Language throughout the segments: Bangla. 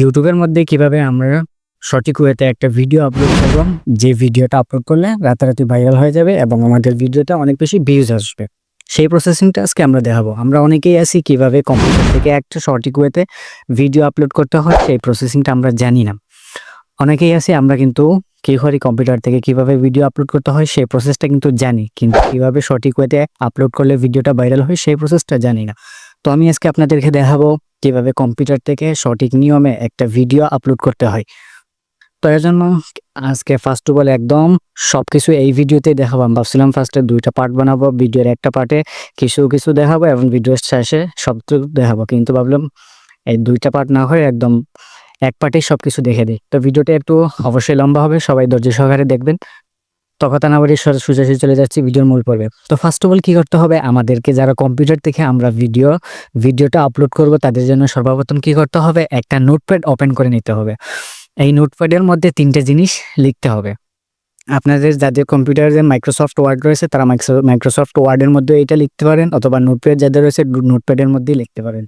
ইউটিউবের মধ্যে কীভাবে আমরা সঠিক ওয়েতে একটা ভিডিও আপলোড করব, যে ভিডিওটা আপলোড করলে রাতারাতি ভাইরাল হয়ে যাবে এবং আমাদের ভিডিওটা অনেক বেশি ভিউজ আসবে। সেই প্রসেসিংটা আজকে আমরা দেখাবো। আমরা অনেকেই আছি কীভাবে কম্পিউটার থেকে একটা সঠিক ওয়েতে ভিডিও আপলোড করতে হয়, সেই প্রসেসিংটা আমরা জানি না। অনেকেই আছি, আমরা কিন্তু কি করি কম্পিউটার থেকে কীভাবে ভিডিও আপলোড করতে হয়, সেই প্রসেসটা কিন্তু জানি। কিন্তু কীভাবে সঠিক ওয়েতে আপলোড করলে ভিডিওটা ভাইরাল হয়, সেই প্রসেসটা জানি না। তো আমি আজকে আপনাদেরকে দেখাবো কীভাবে কম্পিউটার থেকে সঠিক নিয়মে একটা ভিডিও আপলোড করতে হয়। তো এর জন্য আজকে ফার্স্ট অফ অল একদম সব কিছু এই ভিডিওতেই দেখাবো। আমি ভাবছিলাম ফার্স্টে দুইটা পার্ট বানাবো ভিডিওর একটা পার্টে কিছু কিছু দেখাবো এবং ভিডিওর শেষে সবটুকু দেখাবো। কিন্তু ভাবলাম এই দুইটা পার্ট না হয়ে একদম এক পার্টেই সবকিছু দেখে দিই। তো ভিডিওটা একটু অবশ্যই লম্বা হবে, সবাই ধৈর্য সহকারে দেখবেন। তো কথা না চলে যাচ্ছি ভিডিওর মূল পর্বে। তো ফার্স্ট অফ অল কি করতে হবে? আমাদেরকে যারা কম্পিউটার থেকে আমরা ভিডিও ভিডিওটা আপলোড করব, তাদের জন্য সর্বপ্রথম কি করতে হবে? একটা নোটপ্যাড ওপেন করে নিতে হবে। এই নোটপ্যাডের মধ্যে তিনটে জিনিস লিখতে হবে। আপনাদের যাদের কম্পিউটারে মাইক্রোসফট ওয়ার্ড রয়েছে, তারা মাইক্রোসফট ওয়ার্ডের মধ্যে এটা লিখতে পারেন, অথবা নোটপ্যাড যাদের রয়েছে নোটপ্যাডের মধ্যেই লিখতে পারেন।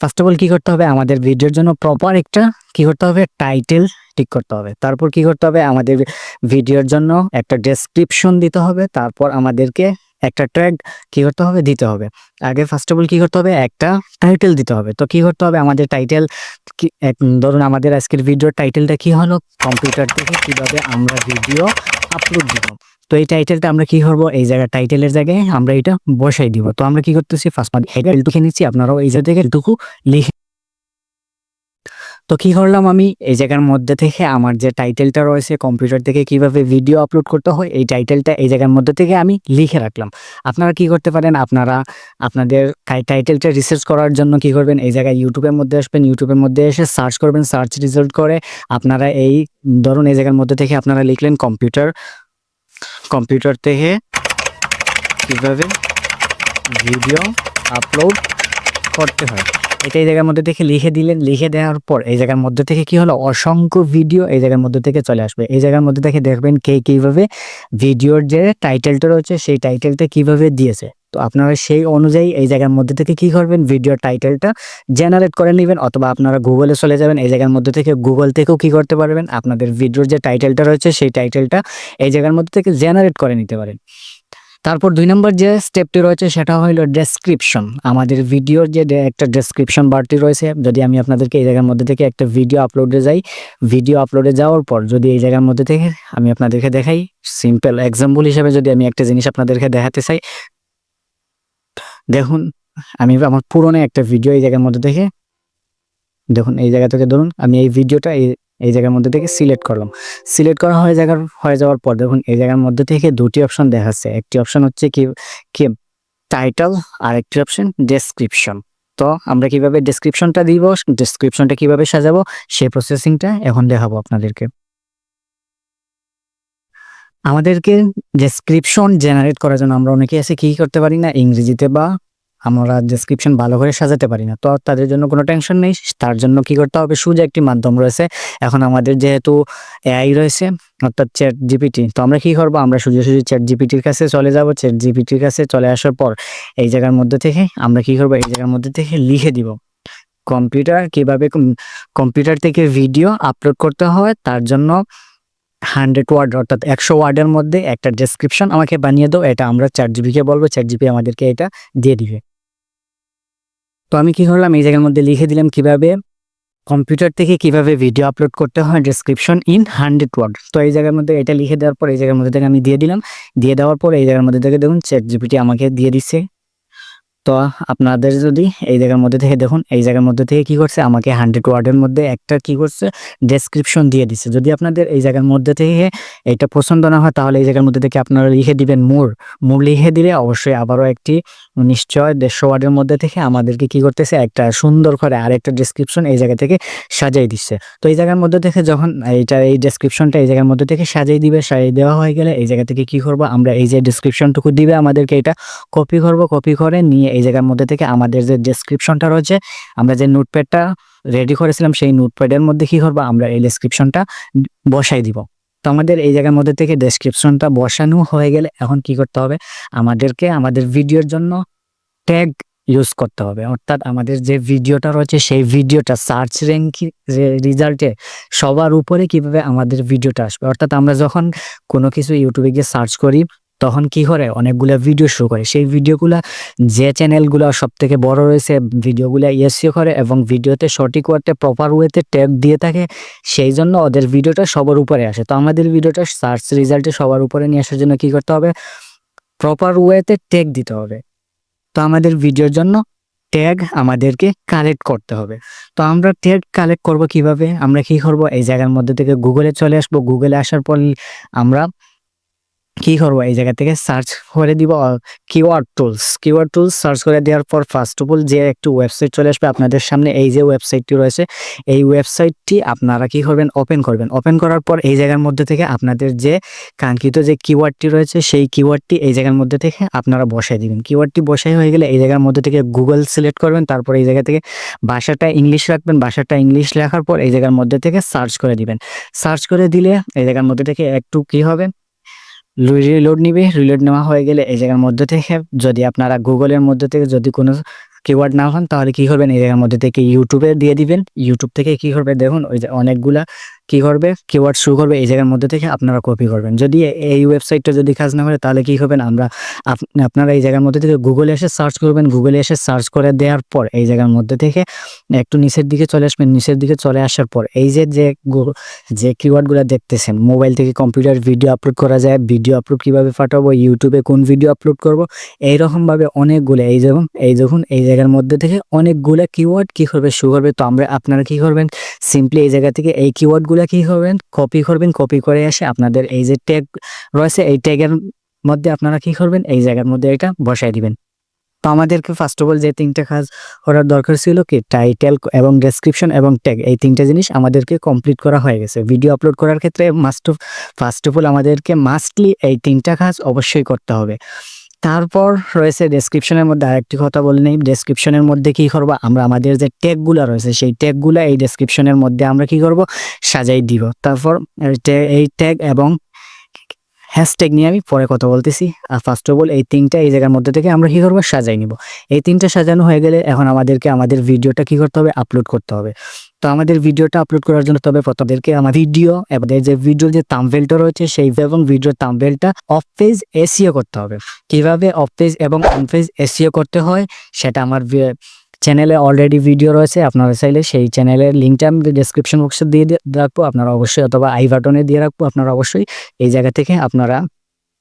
ফার্স্ট অফ অল কি করতে হবে? আমাদের ভিডিওর জন্য প্রপার একটা, কি করতে হবে? টাইটেল ঠিক করতে হবে। তারপর কি করতে হবে? আমাদের ভিডিওর জন্য একটা ডেসক্রিপশন দিতে হবে। তারপর আমাদেরকে একটা ট্র্যাগ কি করতে হবে? দিতে হবে। আগে ফার্স্ট অফ অল কি করতে হবে? একটা টাইটেল দিতে হবে। তো কি করতে হবে? আমাদের টাইটেল ধরুন আমাদের আজকের ভিডিওর টাইটেলটা কি হলো? কম্পিউটার থেকে কীভাবে আমরা ভিডিও আপলোড দিব। তো এই টাইটেলটা আমরা কি করব? এই জায়গায় টাইটেলের জায়গায় আমরা এটা বসাই দিব। তো আমরা কি করতেছি? ফার্স্ট লিখে নিচ্ছি। আপনারাও এই জায়গা থেকে লিখে তো কি করলাম আমি? এই জায়গার মধ্যে থেকে আমার যে টাইটেলটা রয়েছে কম্পিউটার থেকে কীভাবে ভিডিও আপলোড করতে হয়, এই টাইটেলটা এই জায়গার মধ্যে থেকে আমি লিখে রাখলাম। আপনারা কি করতে পারেন? আপনারা আপনাদের টাইটেলটা রিসার্চ করার জন্য কি করবেন? এই জায়গায় ইউটিউবের মধ্যে আসবেন ইউটিউবের মধ্যে এসে সার্চ করবেন সার্চ রিজাল্ট করে আপনারা এই ধরুন এই জায়গার মধ্যে থেকে আপনারা লিখলেন কম্পিউটার কম্পিউটার থেকে কীভাবে ভিডিও আপলোড করতে হয়। এটা এই জায়গার মধ্যে থেকে লিখে দিলেন, লিখে দেওয়ার পর এই জায়গার মধ্যে থেকে কি হলো? অসংখ্য ভিডিও এই জায়গার মধ্যে থেকে চলে আসবে। এই জায়গার মধ্যে থেকে দেখবেন কে কীভাবে ভিডিওর যে টাইটেলটা রয়েছে, সেই টাইটেলটা কীভাবে দিয়েছে। তো আপনারা সেই অনুযায়ী এই জায়গার মধ্যে থেকে কি করবেন? ভিডিওর টাইটেলটা জেনারেট করে নেবেন অথবা আপনারা গুগলে চলে যাবেন, এই জায়গার মধ্যে থেকে গুগল থেকেও কি করতে পারবেন? আপনাদের ভিডিওর যে টাইটেলটা রয়েছে, সেই টাইটেলটা এই জায়গার মধ্যে থেকে জেনারেট করে নিতে পারেন। তারপর দুই নম্বর যে স্টেপটি রয়েছে সেটা হলো ডেসক্রিপশন আমাদের ভিডিওর যে একটা ডেসক্রিপশন বারটি রয়েছে, যদি আমি আপনাদেরকে এই জায়গার মধ্যে থেকে একটা ভিডিও আপলোডে যাই ভিডিও আপলোডে যাওয়ার পর যদি এই জায়গার মধ্যে থেকে আমি আপনাদেরকে দেখাই সিম্পল এক্সাম্পল হিসেবে যদি আমি একটা জিনিস আপনাদেরকে দেখাতে চাই, দেখুন, আমি আমার পুরনো একটা ভিডিও এই জায়গার মধ্যে থেকে, দেখুন, এই জায়গা থেকে ধরুন, আমি এই ভিডিওটা এই জায়গার মধ্যে থেকে সিলেক্ট করলাম। সিলেক্ট করা হয়ে জায়গার হয়ে যাওয়ার পর দেখুন, এই জায়গার মধ্যে থেকে দুটি অপশন দেখাচ্ছে। একটি অপশন হচ্ছে কি কি টাইটেল আর একটি অপশন ডেসক্রিপশন তো আমরা কীভাবে ডেসক্রিপশনটা দিব ডেসক্রিপশনটা কীভাবে সাজাবো, সেই প্রসেসিংটা এখন দেখাবো আপনাদেরকে। আমাদেরকে ডেসক্রিপশন জেনারেট করার জন্য আমরা অনেকে আছে কি করতে পারি না, ইংরেজিতে বা আমরা ডেসক্রিপশন ভালো করে সাজাতে পারি না। তো তাদের জন্য কোনো টেনশন নেই। তার জন্য কি করতে হবে? সোজা একটি মাধ্যম রয়েছে। এখন আমাদের যেহেতু এআই রয়েছে, অর্থাৎ চ্যাট জিপিটি তো আমরা কি করব? আমরা সোজা সোজা চ্যাট জিপিটির কাছে চলে যাব। চ্যাট জিপিটির কাছে চলে আসার পর এই জায়গার মধ্যে থেকে আমরা কি করব? এই জায়গার মধ্যে থেকে লিখে দিব। কম্পিউটার কীভাবে কম্পিউটার থেকে ভিডিও আপলোড করতে হয়, তার জন্য হান্ড্রেড ওয়ার্ড অর্থাৎ একশো ওয়ার্ডের মধ্যে একটা ডেসক্রিপশন আমাকে বানিয়ে দাও। এটা আমরা চ্যাট জিপিকে বলব। চ্যাট জিপি আমাদেরকে এটা দিয়ে দিবে। তো আমি কি করলাম? এই জায়গার মধ্যে লিখে দিলাম কীভাবে কম্পিউটার থেকে কীভাবে ভিডিও আপলোড করতে হয় ডেসক্রিপশন ইন হান্ড্রেড ওয়ার্ড তো এই জায়গার মধ্যে এটা লিখে দেওয়ার পর এই জায়গার মধ্যে থেকে আমি দিয়ে দিলাম। দিয়ে দেওয়ার পর এই জায়গার মধ্যে থেকে দেখুন চ্যাট জিপিটি আমাকে দিয়ে দিচ্ছে। তো আপনাদের যদি এই জায়গার মধ্যে থেকে দেখুন, এই জায়গার মধ্যে থেকে কি করছে? আমাকে হান্ড্রেড ওয়ার্ডের মধ্যে একটা কি করছে? ডেসক্রিপশন দিয়ে দিচ্ছে যদি আপনাদের এই জায়গার মধ্যে থেকে এটা পছন্দ না হয়, তাহলে এই জায়গার মধ্যে থেকে আপনারা লিখে দিবেন মোর। মোর লিখে দিলে অবশ্যই আবারও একটি নিশ্চয় দেড়শো ওয়ার্ডের মধ্যে থেকে আমাদেরকে কি করতেছে? একটা সুন্দর করে আরেকটা ডেসক্রিপশন এই জায়গা থেকে সাজাই দিচ্ছে। তো এই জায়গার মধ্যে থেকে যখন এইটা, এই ডেসক্রিপশনটা এই জায়গার মধ্যে থেকে সাজাই দিবে, সাজিয়ে দেওয়া হয়ে গেলে এই জায়গা থেকে কি করব? আমরা এই যে ডেসক্রিপশনটুকু দিবে আমাদেরকে এটা কপি করব। কপি করে নিয়ে এই জায়গার মধ্যে থেকে আমাদের যে ডেসক্রিপশনটা রয়েছে, আমরা যে নোটপ্যাডটা রেডি করেছিলাম, সেই নোটপ্যাডের মধ্যে কি করব? আমরা এই ডেসক্রিপশনটা বসাই দিব। তো আমাদের এই জায়গার মধ্যে থেকে ডেসক্রিপশনটা বসানো হয়ে গেলে এখন কি করতে হবে? আমাদেরকে আমাদের ভিডিওর জন্য ট্যাগ ইউজ করতে হবে। অর্থাৎ আমাদের যে ভিডিওটা রয়েছে, সেই ভিডিওটা সার্চ র্যাঙ্কিং রেজাল্টে সবার উপরে কীভাবে আমাদের ভিডিওটা আসবে? অর্থাৎ আমরা যখন কোনো কিছু ইউটিউবে গিয়ে সার্চ করি তখন কি করে? অনেকগুলো ভিডিও শো করে। সেই ভিডিওগুলা যে চ্যানেলগুলো সব থেকে বড় রয়েছে ভিডিওগুলো ইয়েসিও করে এবং ভিডিওতে সঠিক ওয়ার্ডে প্রপার ওয়েতে ট্যাগ দিয়ে থাকে, সেই জন্য ওদের ভিডিওটা সবার উপরে আসে। তো আমাদের ভিডিওটা সার্চ রেজাল্টে সবার উপরে নিয়ে আসার জন্য কি করতে হবে? প্রপার ওয়েতে ট্যাগ দিতে হবে। তো আমাদের ভিডিওর জন্য ট্যাগ আমাদেরকে কালেক্ট করতে হবে। তো আমরা ট্যাগ কালেক্ট করব কীভাবে? আমরা কি করব? এই জায়গার মধ্যে থেকে গুগলে চলে আসব। গুগলে আসার পর আমরা কি করব? এই জায়গা থেকে সার্চ করে দিব keyword tools keyword tools search করে দেওয়ার পর ফার্স্ট অফ অল যে একটু ওয়েবসাইট চলে আসবে আপনাদের সামনে, এই যে ওয়েবসাইটটি রয়েছে, এই ওয়েবসাইটটি আপনারা কি করবেন? ওপেন করবেন। ওপেন করার পর এই জায়গার মধ্যে থেকে আপনাদের যে কাঙ্ক্ষিত যে কিওয়ার্ডটি রয়েছে, সেই কিওয়ার্ডটি এই জায়গার মধ্যে থেকে আপনারা বসাই দিবেন। কিওয়ার্ডটি বসাই হয়ে গেলে এই জায়গার মধ্যে থেকে গুগল সিলেক্ট করবেন, তারপর এই জায়গা থেকে ভাষাটা ইংলিশ রাখবেন। ভাষাটা ইংলিশ লেখার পর এই জায়গার মধ্যে থেকে সার্চ করে দিবেন। সার্চ করে দিলে এই জায়গার মধ্যে থেকে একটু কি হবে? রিলোড নিবে, রিলোড নেওয়া হয়ে গেলে এই জায়গার মধ্যে থেকে যদি আপনারা গুগলের মধ্যে থেকে যদি কোনো কিওয়ার্ড না হন, তাহলে কি করবেন? এই জায়গার মধ্যে থেকে ইউটিউবে দিয়ে দিবেন। ইউটিউব থেকে কি করবে দেখুন, ওই যে অনেকগুলা কি করবে? কিওয়ার্ড শুরু করবে, এই জায়গার মধ্যে থেকে আপনারা কপি করবেন। যদি এই ওয়েবসাইটটা যদি কাজ না করে, তাহলে কি করবেন? আমরা আপ- আপনারা এই জায়গার মধ্যে থেকে গুগলে এসে সার্চ করবেন। গুগলে এসে সার্চ করে দেওয়ার পর এই জায়গার মধ্যে থেকে একটু নিচের দিকে চলে আসবেন। নিচের দিকে চলে আসার পর এই যে যে যে কিওয়ার্ডগুলো দেখতেছেন মোবাইল থেকে কম্পিউটার ভিডিও আপলোড করা যায় ভিডিও আপলোড কীভাবে পাঠাবো ইউটিউবে কোন ভিডিও আপলোড করব, এইরকমভাবে অনেকগুলো এই যখন এই যখন এই জায়গার মধ্যে থেকে অনেকগুলো কিওয়ার্ড কি করবে শু করবে। তো আমরা আপনারা কি করবেন? সিম্পলি এই জায়গা থেকে এই কিওয়ার্ডগুলো কি করবেন? কপি করবেন কপি করে এসে আপনাদের এই যে ট্যাগ রয়েছে, এই ট্যাগের মধ্যে আপনারা কি করবেন? এই জায়গার মধ্যে এটা বসাই দিবেন। তো আমাদেরকে ফার্স্ট অফ অল যে তিনটে কাজ করার দরকার ছিল কি? টাইটেল এবং ডেসক্রিপশন এবং ট্যাগ এই তিনটে জিনিস আমাদেরকে কমপ্লিট করা হয়ে গেছে। ভিডিও আপলোড করার ক্ষেত্রে মাস্ট ফার্স্ট অফ অল আমাদেরকে মাস্টলি এই তিনটা কাজ অবশ্যই করতে হবে। তারপর রয়েছে ডেসক্রিপশনের মধ্যে আরেকটি কথা বলে নিই। ডেসক্রিপশনের মধ্যে কি করব? আমরা আমাদের যে ট্যাগগুলো রয়েছে, সেই ট্যাগগুলো এই ডেসক্রিপশনের মধ্যে আমরা কি করব? সাজাই দিব। তারপর এই ট্যাগ এবং হ্যাশট্যাগ নিয়ে আমি পরে কথা বলতেছি। আর ফার্স্ট অফ অল এই তিনটা এই জায়গার মধ্যে থেকে আমরা কি করব? সাজাই নিব। এই তিনটা সাজানো হয়ে গেলে এখন আমাদেরকে আমাদের ভিডিওটা কি করতে হবে? আপলোড করতে হবে। তো আমাদের ভিডিওটা আপলোড করার জন্য তবে প্রথমদেরকে আমার ভিডিও এবং যে ভিডিওর যে তামভেলটা রয়েছে, সেই এবং ভিডিওর তামভেলটা অফ পেজ এসিও করতে হবে। কীভাবে অফ পেজ এবং অন পেজ এসিও করতে হয়, সেটা আমার চ্যানেলে অলরেডি ভিডিও রয়েছে, আপনারা চাইলে সেই চ্যানেলের লিঙ্কটা আমি ডিসক্রিপশন বক্সে দিয়ে রাখব, আপনারা অবশ্যই অথবা আই বাটনে দিয়ে রাখব, আপনারা অবশ্যই এই জায়গা থেকে আপনারা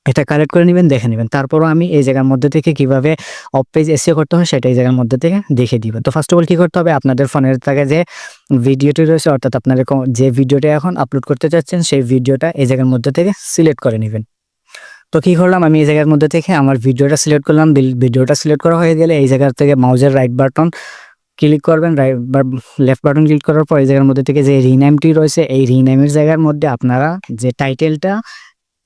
এটা কালেক্ট করে নেবেন, দেখে নেবেন। তারপরও আমি এই জায়গার মধ্যে থেকে কীভাবে অফ পেজ এসিও করতে হয় সেটা এই জায়গার মধ্যে থেকে দেখে দিব। তো ফার্স্ট অফ অল কী করতে হবে? আপনাদের ফোনের থেকে যে ভিডিওটি রয়েছে, অর্থাৎ আপনাদের যে ভিডিওটা এখন আপলোড করতে চাচ্ছেন, সেই ভিডিওটা এই জায়গার মধ্যে থেকে সিলেক্ট করে নেবেন। তো কী করলাম? আমি এই জায়গার মধ্যে থেকে আমার ভিডিওটা সিলেক্ট করলাম। ভিডিওটা সিলেক্ট করা হয়ে গেলে এই জায়গার থেকে মাউজের রাইট বাটন ক্লিক করবেন। রাইট বা লেফট বাটন ক্লিক করার পর এই জায়গার মধ্যে থেকে যে রিনেমটি রয়েছে, এই রিনেমের জায়গার মধ্যে আপনারা যে টাইটেলটা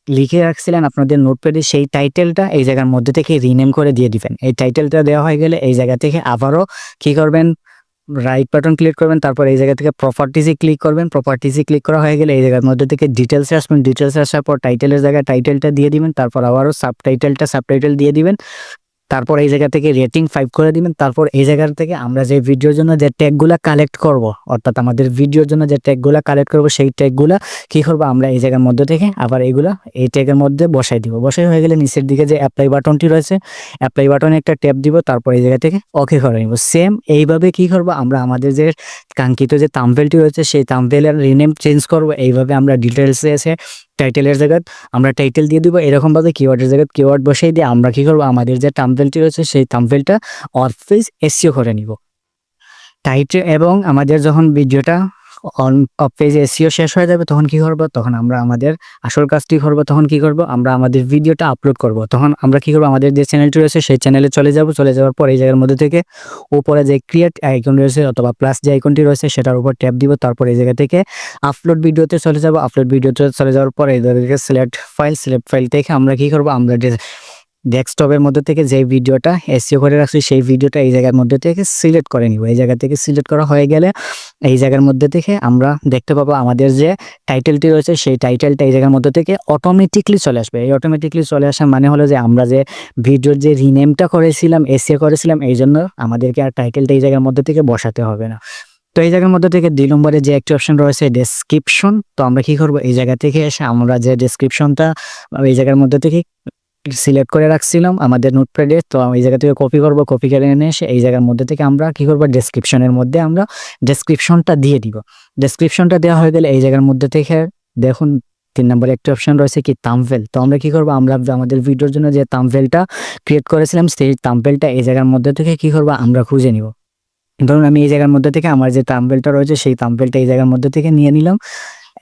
লিখে রাখছিলেন আপনাদের নোটপ্যাডে সেই টাইটেলটা এই জায়গার মধ্যে থেকে রিনেম করে দিয়ে দিবেন। এই টাইটেলটা দেওয়া হয়ে গেলে এই জায়গা থেকে আবারও কি করবেন? রাইট বাটন ক্লিক করবেন, তারপর এই জায়গা থেকে প্রপার্টিসে ক্লিক করবেন। প্রপার্টিসে ক্লিক করা হয়ে গেলে এই জায়গার মধ্যে থেকে ডিটেলসে আসবেন। ডিটেলস আসার পর টাইটেলের জায়গায় টাইটেলটা দিয়ে দিবেন, তারপর আবারও সাবটাইটেলটা সাবটাইটেল সাব টাইটেল দিয়ে দিবেন। তারপর এই জায়গা থেকে রেটিং ফাইভ করে দিবেন। তারপর এই জায়গা থেকে আমরা যে ভিডিওর জন্য যে ট্যাগগুলা কালেক্ট করব, অর্থাৎ আমাদের ভিডিওর জন্য যে ট্যাগগুলা কালেক্ট করব, সেই ট্যাগগুলা কি করব আমরা এই জায়গার মধ্যে থেকে আবার এইগুলা এই ট্যাগের মধ্যে বসাই দিব। বসাই হয়ে গেলে নিচের দিকে যে অ্যাপ্লাই বাটনটি রয়েছে অ্যাপ্লাই বাটনে একটা ট্যাপ দিব, তারপর এই জায়গা থেকে ওকে করে নিব। সেম এইভাবে কি করব আমরা আমাদের যে কাঙ্ক্ষিত যে তাম্পেলটি রয়েছে, সেই তাম্পেলের রিনেম চেঞ্জ করব। এইভাবে আমরা ডিটেলসে এসে টাইটেলের জায়গায় আমরা টাইটেল দিয়ে দিব এরকমভাবে কিওয়ার্ডের জায়গায় কিওয়ার্ড বসাই দিয়ে আমরা কী করব? আমাদের যে টাম্পেলটি রয়েছে, সেই তাম্পেলটা অফিস এসিও করে নিব। টাইটেল এবং আমাদের যখন ভিডিওটা অন পেজ এসিও শেষ হয়ে যাবে, তখন কি করব? তখন আমরা আমাদের আসল কাজটি করব, তখন কি করব? আমরা আমাদের ভিডিওটা আপলোড করব। তখন আমরা কি করব? আমাদের যে চ্যানেলটি রয়েছে, সেই চ্যানেলে চলে যাব। চলে যাওয়ার পর এই জায়গার মধ্যে থেকে উপরে যে ক্রিয়েট আইকন রয়েছে অথবা প্লাস যে আইকনটি রয়েছে, সেটার উপর ট্যাপ দিব। তারপর এই জায়গা থেকে আপলোড ভিডিওতে চলে যাব। আপলোড ভিডিওতে চলে যাওয়ার পর এই জায়গা থেকে সিলেক্ট ফাইল সিলেক্ট ফাইল থেকে আমরা কি করব? আমরা ডেস্কটপের মধ্যে থেকে যে ভিডিওটা এসিও করে রাখছি, সেই ভিডিওটা এই জায়গার মধ্যে থেকে সিলেক্ট করে নিব। এই জায়গা থেকে সিলেক্ট করা হয়ে গেলে এই জায়গার মধ্যে থেকে আমরা দেখতে পাবো আমাদের যে টাইটেলটি রয়েছে, সেই টাইটেলটা এই জায়গার মধ্যে থেকে অটোমেটিকলি চলে আসবে। এই অটোমেটিকলি চলে আসার মানে হলো যে আমরা যে ভিডিওর যে রিনেমটা করেছিলাম এসিও করেছিলাম, এই জন্য আমাদেরকে আর টাইটেলটা এই জায়গার মধ্যে থেকে বসাতে হবে না। তো এই জায়গার মধ্যে থেকে দুই নম্বরে যে একটি অপশন রয়েছে ডেসক্রিপশন তো আমরা কি করব? এই জায়গা থেকে এসে আমরা যে ডেসক্রিপশনটা এই জায়গার মধ্যে থেকে সিলেক্ট করে রাখছিলাম আমাদের নোটপ্যাডে তো এই জায়গা থেকে কপি করব কপি করে এনে এসে এই জায়গার মধ্যে থেকে আমরা কি করব? ডেসক্রিপশনের মধ্যে আমরা ডেসক্রিপশনটা দিয়ে দিব। ডেসক্রিপশনটা দেওয়া হয়ে গেলে এই জায়গার মধ্যে থেকে দেখুন তিন নম্বরে একটি অপশন রয়েছে কি তামভেল তো আমরা কি করব? আমরা আমাদের ভিডিওর জন্য যে তামভেলটা ক্রিয়েট করেছিলাম, সেই তামভেলটা এই জায়গার মধ্যে থেকে কি করব? আমরা খুঁজে নিব। ধরুন আমি এই জায়গার মধ্যে থেকে আমার যে তাম্বেলটা রয়েছে, সেই তাম্বেলটা এই জায়গার মধ্যে থেকে নিয়ে নিলাম।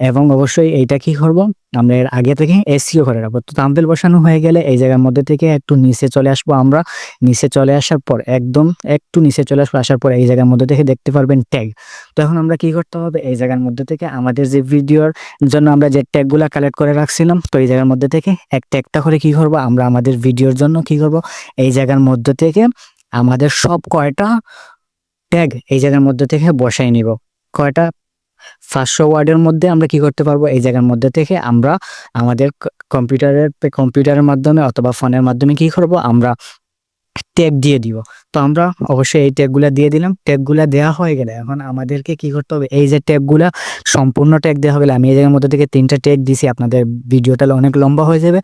এবং অবশ্যই এইটা কি করব? আমরা এর আগে থেকে এসিও করে রাখব। তো তাম্বেল বসানো হয়ে গেলে এই জায়গার মধ্যে থেকে একটু নিচে চলে আসব আমরা। নিচে চলে আসার পর, একদম একটু নিচে চলে আসব, আসার পর এই জায়গার মধ্যে থেকে দেখতে পারবেন ট্যাগ তো এখন আমরা কি করতে হবে? এই জায়গার মধ্যে থেকে আমাদের যে ভিডিওর জন্য আমরা যে ট্যাগগুলো কালেক্ট করে রাখছিলাম, তো এই জায়গার মধ্যে থেকে এক ট্যাগটা করে কি করব? আমরা আমাদের ভিডিওর জন্য কি করব? এই জায়গার মধ্যে থেকে আমাদের সব কয়টা ট্যাগ এই জায়গার মধ্যে থেকে বসাই নিব। কয়টা পাঁচশো ওয়ার্ডের মধ্যে আমরা কি করতে পারব? এই জায়গার মধ্যে থেকে আমরা আমাদের কম্পিউটারের কম্পিউটারের মাধ্যমে অথবা ফোনের মাধ্যমে কি করব? আমরা ট্যাগ দিয়ে দিব। তো আমরা অবশ্যই এই ট্যাগগুলা দিয়ে দিলাম। ট্যাগগুলা দেওয়া হয়ে গেলে এখন আমাদেরকে কি করতে হবে? এই যে ট্যাগগুলা, সম্পূর্ণ ট্যাগ দেওয়া হবে আমি এই জায়গার মধ্যে থেকে তিনটা ট্যাগ দিছি। আপনাদের ভিডিওটা অনেক লম্বা হয়ে যাবে।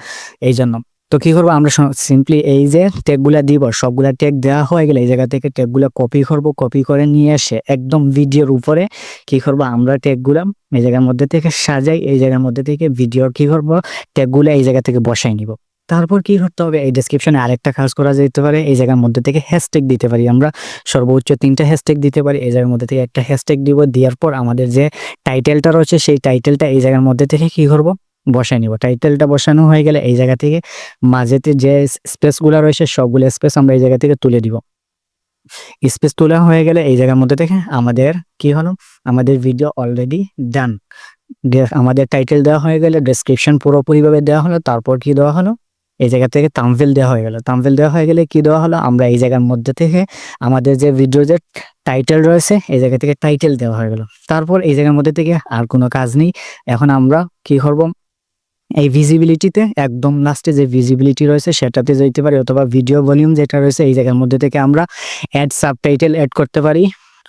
এই জন্য তো কি করব, আমরা সিম্পলি এই যে ট্যাগগুলা দিব, সবগুলা ট্যাগ দেওয়া হয়ে গেলে এই জায়গা থেকে ট্যাগগুলা কপি করব কপি করে নিয়ে এসে একদম ভিডিওর উপরে কি করব, আমরা ট্যাগগুলা এই জায়গার মধ্যে থেকে সাজাই, এই জায়গার মধ্যে থেকে ভিডিওর কি করব ট্যাগগুলা এই জায়গা থেকে বসাই নিব। তারপর কি করতে হবে, এই ডেসক্রিপশনে আরেকটা কাজ করা যেতে পারে, এই জায়গার মধ্যে থেকে হ্যাশট্যাগ দিতে পারি আমরা। সর্বোচ্চ তিনটা হ্যাশট্যাগ দিতে পারি, এই জায়গার মধ্যে থেকে একটা হ্যাশট্যাগ দিব, দেওয়ার পর আমাদের যে টাইটেলটা রয়েছে, সেই টাইটেলটা এই জায়গার মধ্যে থেকে কি করব বসাই নিব। টাইটেলটা বসানো হয়ে গেলে এই জায়গা থেকে মাঝেতে যে স্পেসগুলো রয়েছে, সবগুলো স্পেস আমরা এই জায়গা থেকে তুলে দিব। স্পেস তোলা হয়ে গেলে এই জায়গার মধ্যে থেকে আমাদের কি হলো? আমাদের ভিডিও অলরেডি ডান আমাদের টাইটেল দেওয়া হয়ে গেলে ডেসক্রিপশন পুরোপুরিভাবে দেওয়া হলো, তারপর কি দেওয়া হলো? এই জায়গা থেকে তামভেল দেওয়া হয়ে গেল। তামভেল দেওয়া হয়ে গেলে কি দেওয়া হলো? আমরা এই জায়গার মধ্যে থেকে আমাদের যে ভিডিও যে টাইটেল রয়েছে, এই জায়গা থেকে টাইটেল দেওয়া হয়ে গেল। তারপর এই জায়গার মধ্যে থেকে আর কোনো কাজ নেই। এখন আমরা কি করব? এই ভিজিবিলিটিতে একদম লাস্টে যে ভিজিবিলিটি রয়েছে সেটাতে যেতে পারি অথবা ভিডিও ভলিউম যেটা রয়েছে এই জায়গার মধ্যে থেকে আমরা অ্যাড সাবটাইটেল অ্যাড করতে পারি।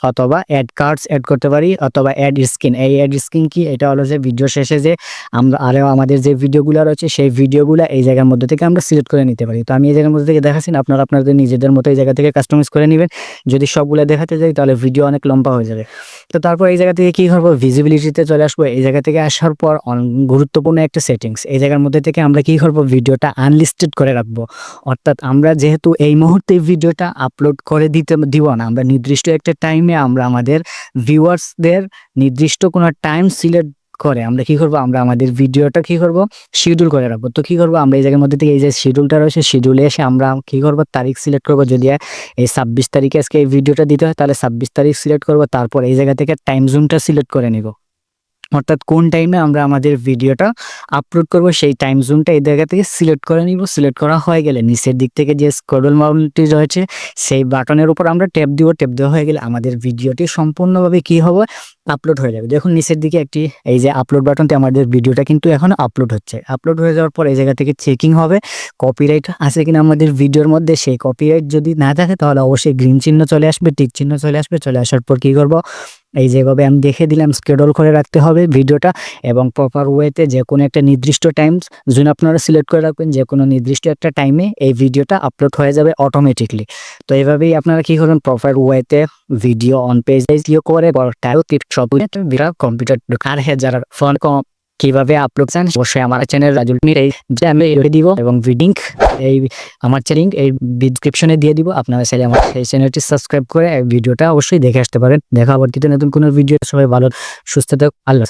অথবা অ্যাড কার্ডস অ্যাড করতে পারি, অথবা অ্যাড স্ক্রিন এই অ্যাড স্ক্রিন কি? এটা হলো যে ভিডিও শেষে যে আমরা আরও আমাদের যে ভিডিওগুলো রয়েছে, সেই ভিডিওগুলো এই জায়গার মধ্যে থেকে আমরা সিলেক্ট করে নিতে পারি। তো আমি এই জায়গার মধ্যে থেকে দেখাচ্ছি আপনারা আপনাদের নিজেদের মতো এই জায়গা থেকে কাস্টমাইজ করে নেবেন। যদি সবগুলো দেখাতে যাই, তাহলে ভিডিও অনেক লম্বা হয়ে যাবে। তো তারপর এই জায়গা থেকে কি করব? ভিজিবিলিটিতে চলে আসব। এই জায়গা থেকে আসার পর গুরুত্বপূর্ণ একটা সেটিংস এই জায়গার মধ্যে থেকে আমরা কি করব? ভিডিওটা আনলিস্টেড করে রাখব। অর্থাৎ আমরা যেহেতু এই মুহূর্তে ভিডিওটা আপলোড করে দিতে দিব না, আমরা নির্দিষ্ট একটা টাইমে আমরা আমাদের ভিউয়ার্সদের নির্দিষ্ট কোনো টাইম সিলেক্ট করে, আমরা কি করব? আমরা আমাদের ভিডিওটা কি করব? শিডিউল করে রাখব। তো কি করব? আমরা এই জায়গার মধ্যে থেকে এই যে শিডিউলটা রয়েছে শিডিউলে এসে আমরা কি করব? তারিখ সিলেক্ট করব। যদি এই ছাব্বিশ তারিখে আজকে এই ভিডিওটা দিতে হয়, তাহলে ছাব্বিশ তারিখ সিলেক্ট করব। তারপর এই জায়গা থেকে টাইম জোনটা সিলেক্ট করে নিব। অর্থাৎ কোন টাইমে আমরা আমাদের ভিডিওটা আপলোড করব, সেই টাইম জোনটা এই জায়গা থেকে সিলেক্ট করে নিব। সিলেক্ট করা হয়ে গেলে নিচের দিক থেকে যে স্ক্রল মাউন্টটি রয়েছে, সেই বাটনের উপর আমরা ট্যাপ দিব। ট্যাপ দেওয়া হয়ে গেলে আমাদের ভিডিওটি সম্পূর্ণভাবে কি হবে? আপলোড হয়ে যাবে। দেখুন, নিচের দিকে একটি এই যে আপলোড বাটনতে আমাদের ভিডিওটা কিন্তু এখন আপলোড হচ্ছে। আপলোড হয়ে যাওয়ার পর এই জায়গা থেকে চেকিং হবে কপিরাইট আছে কিনা আমাদের ভিডিওর মধ্যে। সেই কপিরাইট যদি না থাকে, তাহলে অবশ্যই গ্রিন চিহ্ন চলে আসবে টিক চিহ্ন চলে আসবে। চলে আসার পর কি করব? এই যেভাবে আমি দেখে দিলাম স্কেডল করে রাখতে হবে ভিডিওটা এবং প্রপার ওয়েতে যে কোনো একটা নির্দিষ্ট টাইম যেন আপনারা সিলেক্ট করে রাখবেন যে কোনো নির্দিষ্ট একটা টাইমে এই ভিডিওটা আপলোড হয়ে যাবে অটোমেটিকলি তো এভাবেই আপনারা কি করবেন প্রপার ওয়েতে ভিডিও অন পেজ করে করে টাইপ সব কম্পিউটার আর হ্যাঁ যারা ফোন কম কীভাবে আপলোড চান অবশ্যই আমার চ্যানেল রাজুল মির এই আমি দিব এবং ভিডিং এই আমার চ্যানেল এই ডিসক্রিপশনে দিয়ে দিব। আপনারা চাইলে আমার এই চ্যানেলটি সাবস্ক্রাইব করে ভিডিওটা অবশ্যই দেখে আসতে পারেন। দেখা পরবর্তীতে নতুন কোনো ভিডিও সবাই ভালো, সুস্থ থাক আল্লাহ